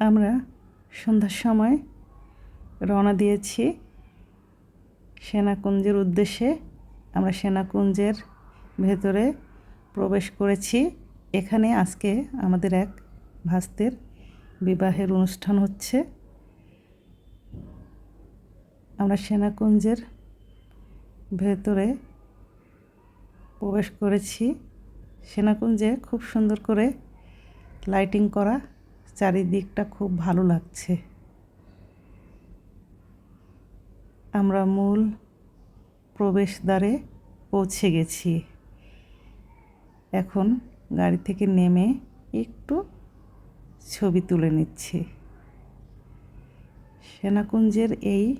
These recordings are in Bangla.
আমরা সন্ধ্যার সময় রওনা দিয়েছি সেনাকুঞ্জের উদ্দেশ্যে। আমরা সেনাকুঞ্জের ভেতরে প্রবেশ করেছি। এখানে আজকে আমাদের এক ভাস্তের বিবাহের অনুষ্ঠান হচ্ছে। আমরা সেনাকুঞ্জের ভেতরে প্রবেশ করেছি। সেনাকুঞ্জে খুব সুন্দর করে লাইটিং করা চারিদিকটা খুব ভালো লাগছে। আমরা মূল প্রবেশদ্বারে পৌঁছে গেছি। এখন গাড়ি থেকে নেমে একটু ছবি তুলে নিচ্ছি। সেনাকুঞ্জের এই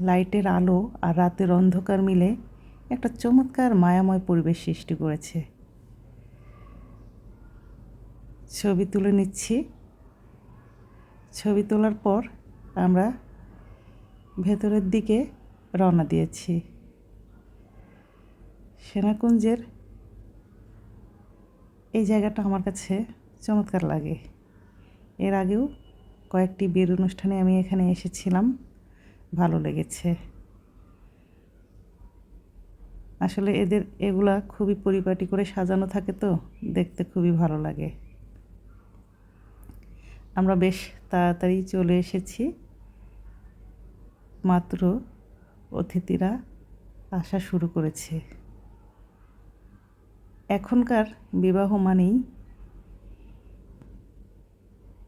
লাইটের আলো আর রাতের অন্ধকার মিলে একটা চমৎকার মায়াময় পরিবেশ সৃষ্টি করেছে। ছবি তুলে নিচ্ছি। ছবি তোলার পর আমরা ভেতরের দিকে রওনা দিয়েছি। সেনাকুঞ্জের এই জায়গাটা আমার কাছে চমৎকার লাগে। এর আগেও কয়েকটি বিয়ের অনুষ্ঠানে আমি এখানে এসেছিলাম। ভালো লেগেছে। আসলে এদের, এগুলা খুবই পরিপাটি করে সাজানো থাকে তো, দেখতে খুবই ভালো লাগে। আমরা বেশ তাড়াতাড়ি চলে এসেছি। মাত্র অতিথিরা আসা শুরু করেছে। এখনকার বিবাহ মানেই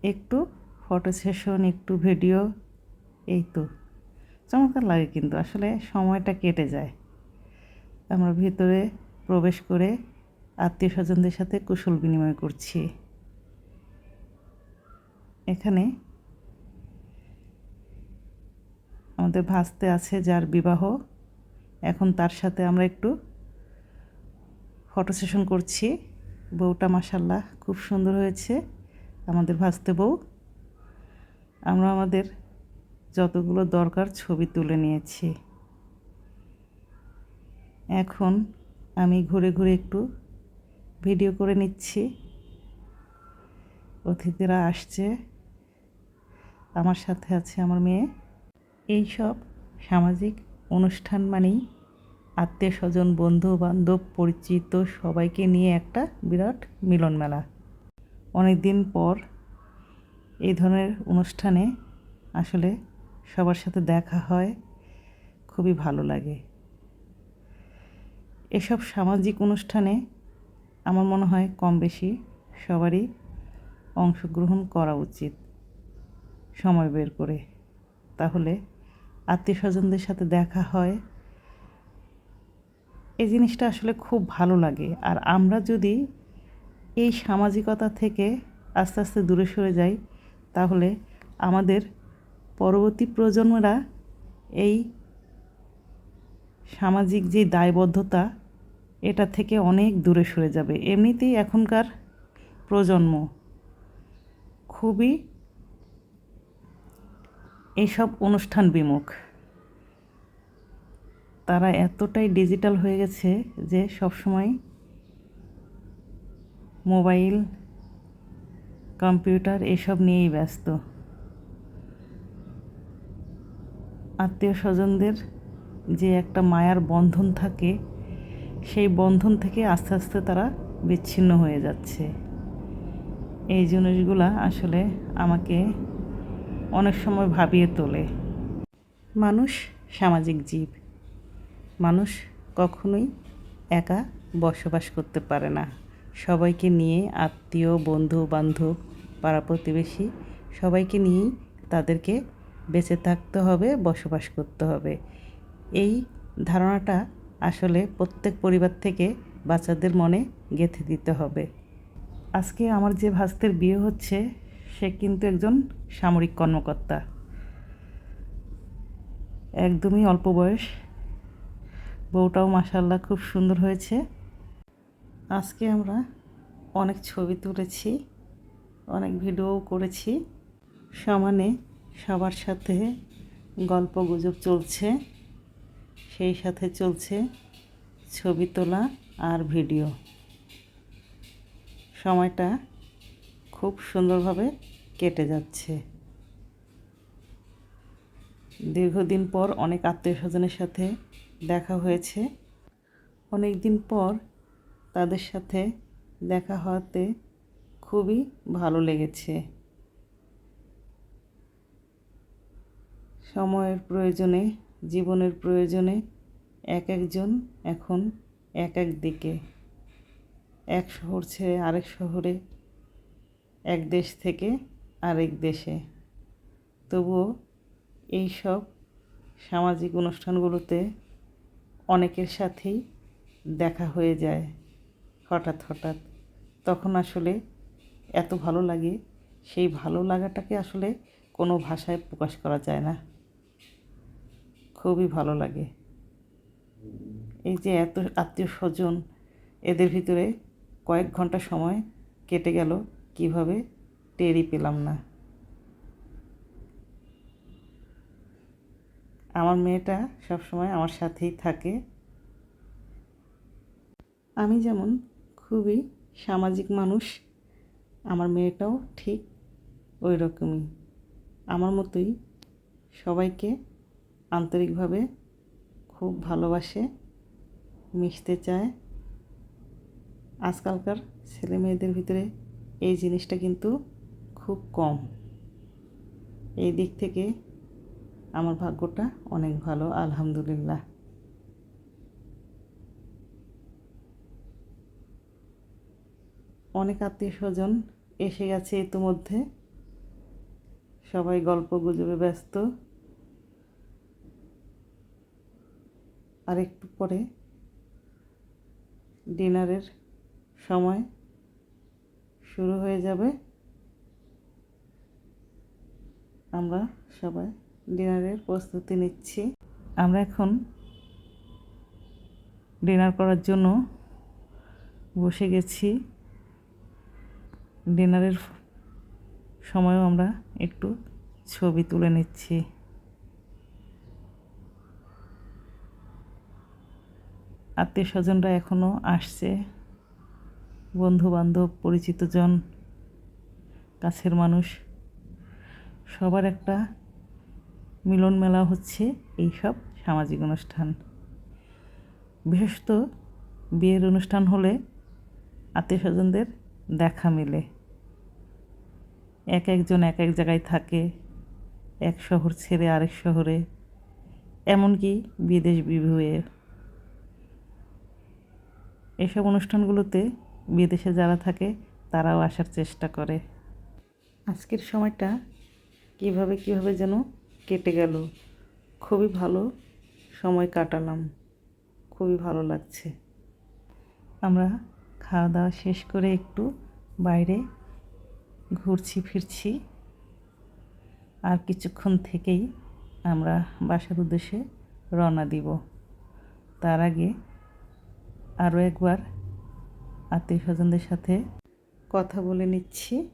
একটু ফটো সেশন, একটু ভিডিও, এই তো। চমৎকার লাগে কিন্তু, আসলে সময়টা কেটে যায়। আমরা ভিতরে প্রবেশ করে আত্মীয় স্বজনদের সাথে কুশল বিনিময় করছি। এখানে আমাদের ভাসতে আছে যার বিবাহ। এখন তার সাথে আমরা একটু ফটো সেশন করছি। বউটা মাসাল্লাহ খুব সুন্দর হয়েছে। আমাদের ভাসতে বউ। আমরা আমাদের যতগুলো দরকার ছবি তুলে নিয়েছি। এখন আমি ঘুরে ঘুরে একটু ভিডিও করে নিচ্ছি। অতিথিরা আসছে। আমার সাথে আছে আমার মেয়ে। এই সব সামাজিক অনুষ্ঠান মানেই আত্মীয় স্বজন বন্ধু বান্ধব পরিচিত সবাইকে নিয়ে একটা বিরাট মিলন মেলা। অনেক দিন পর এই ধরনের অনুষ্ঠানে আসলে সবার সাথে দেখা হয়, খুবই ভালো লাগে। এসব সামাজিক অনুষ্ঠানে আমার মনে হয় কম বেশি সবারই অংশগ্রহণ করা উচিত। সময় বের করে। তাহলে আত্মীয় স্বজনদের সাথে দেখা হয়। এই জিনিসটা আসলে খুব ভালো লাগে। আর আমরা যদি এই সামাজিকতা থেকে আস্তে আস্তে দূরে সরে যাই, তাহলে আমাদের পরবর্তী প্রজন্মরা এই সামাজিক যে দায়বদ্ধতা, এটা থেকে অনেক দূরে সরে যাবে। এমনিতেই এখনকার প্রজন্ম খুবই এইসব অনুষ্ঠান বিমুখ। তারা এতটাই ডিজিটাল হয়ে গেছে যে সবসময় মোবাইল, কম্পিউটার এসব নিয়েই ব্যস্ত। আত্মীয় স্বজনদের যে একটা মায়ার বন্ধন থাকে, সেই বন্ধন থেকে আস্তে আস্তে তারা বিচ্ছিন্ন হয়ে যাচ্ছে। এই জিনিসগুলা আসলে আমাকে অনেক সময় ভাবিয়ে তোলে। মানুষ সামাজিক জীব। মানুষ কখনোই একা বসবাস করতে পারে না। সবাইকে নিয়ে আত্মীয়, বন্ধু, বান্ধব, পাড়া প্রতিবেশী, সবাইকে নিয়েই তাদেরকে বেঁচে থাকতে হবে, বসবাস করতে হবে। এই ধারণাটা আসলে প্রত্যেক পরিবার থেকে বাচ্চাদের মনে গেঁথে দিতে হবে। আজকে আমার যে ভাস্তের বিয়ে হচ্ছে সে কিন্তু একজন সামরিক কর্মকর্তা। একদমই অল্প বয়স। বউটাও মাসাল্লাহ খুব সুন্দর হয়েছে। আজকে আমরা অনেক ছবি তুলেছি, অনেক ভিডিও করেছি। সমানে সবার সাথে গল্প গুজব চলছে, সেই সাথে চলছে ছবি তোলা আর ভিডিও। সময়টা খুব সুন্দরভাবে কেটে যাচ্ছে। দীর্ঘদিন পর অনেক আত্মীয় স্বজনের সাথে দেখা হয়েছে। অনেক দিন পর তাদের সাথে দেখা হওয়াতে খুবই ভালো লেগেছে। সময়ের প্রয়োজনে, জীবনের প্রয়োজনে এক একজন এখন এক এক দিকে। এক শহর ছেড়ে আরেক শহরে এক দেশ থেকে আরেক দেশে। তবুও এই সব সামাজিক অনুষ্ঠানগুলোতে অনেকের সাথেই দেখা হয়ে যায় হঠাৎ হঠাৎ। তখন আসলে এত ভালো লাগে, সেই ভালো লাগাটাকে আসলে কোনো ভাষায় প্রকাশ করা যায় না। খুবই ভালো লাগে। এই যে এত আত্মীয় স্বজন, এদের ভিতরে কয়েক ঘণ্টা সময় কেটে গেল কীভাবে টেরই পেলাম না। আমার মেয়েটা সবসময় আমার সাথেই থাকে। আমি যেমন খুবই সামাজিক মানুষ, আমার মেয়েটাও ঠিক ওই রকমই আমার মতোই সবাইকে আন্তরিকভাবে খুব ভালোবাসে, মিশতে চায়। আজকালকার ছেলে মেয়েদের ভিতরে এই জিনিসটা কিন্তু খুব কম। এই দিক থেকে আমার ভাগ্যটা অনেক ভালো, আলহামদুলিল্লাহ। অনেক আত্মীয় স্বজন এসে গেছে ইতিমধ্যে। সবাই গল্প গুজবে ব্যস্ত। আর একটু পরে ডিনারের সময় শুরু হয়ে যাবে। আমরা সবাই ডিনারের প্রস্তুতি নিচ্ছি। আমরা এখন ডিনার করার জন্য বসে গেছি। ডিনারের সময়ও আমরা একটু ছবি তুলে নিচ্ছি। আত্মীয় স্বজনরা এখনও আসছে। বন্ধু বান্ধব পরিচিতজন, কাছের মানুষ, সবার একটা মিলন মেলা হচ্ছে এইসব সামাজিক অনুষ্ঠান। বিশেষত বিয়ের অনুষ্ঠান হলে আত্মীয় স্বজনদের দেখা মেলে। এক একজন এক এক জায়গায় থাকে, এক শহর ছেড়ে আরেক শহরে, এমনকি বিদেশ বিভুয়ে এসব অনুষ্ঠানগুলোতে বিদেশে যারা থাকে, তারাও আসার চেষ্টা করে। আজকের সময়টা কীভাবে কীভাবে যেন কেটে গেল। খুবই ভালো সময় কাটালাম। খুবই ভালো লাগছে। আমরা খাওয়া দাওয়া শেষ করে একটু বাইরে ঘুরছি, ফিরছি। আর কিছুক্ষণ থেকেই আমরা বাসার উদ্দেশ্যে রওনা দিব। তার আগে আরও একবার আত্মীয় স্বজনদের সাথে কথা বলে নিচ্ছি।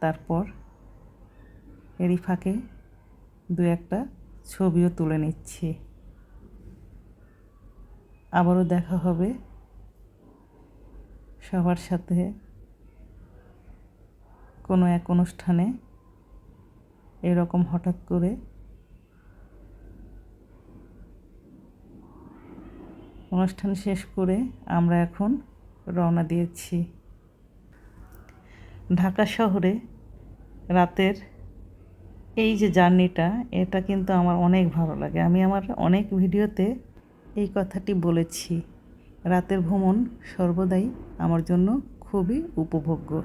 তারপর এরই ফাঁকে দু একটা ছবিও তুলে নিচ্ছি। আবারও দেখা হবে সবার সাথে কোনো এক অনুষ্ঠানে। এরকম হঠাৎ করে অনুষ্ঠান শেষ করে আমরা এখন রওনা দিয়েছি। ঢাকা শহরে রাতের এই যে জার্নিটা, এটা কিন্তু আমার অনেক ভালো লাগে। আমি আমার অনেক ভিডিওতে এই কথাটি বলেছি। রাতের ভ্রমণ সর্বদাই আমার জন্য খুবই উপভোগ্য।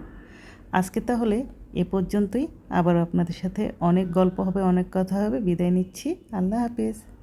আজকে তাহলে এ পর্যন্তই। আবার আপনাদের সাথে অনেক গল্প হবে, অনেক কথা হবে। বিদায় নিচ্ছি। আল্লাহ হাফেজ।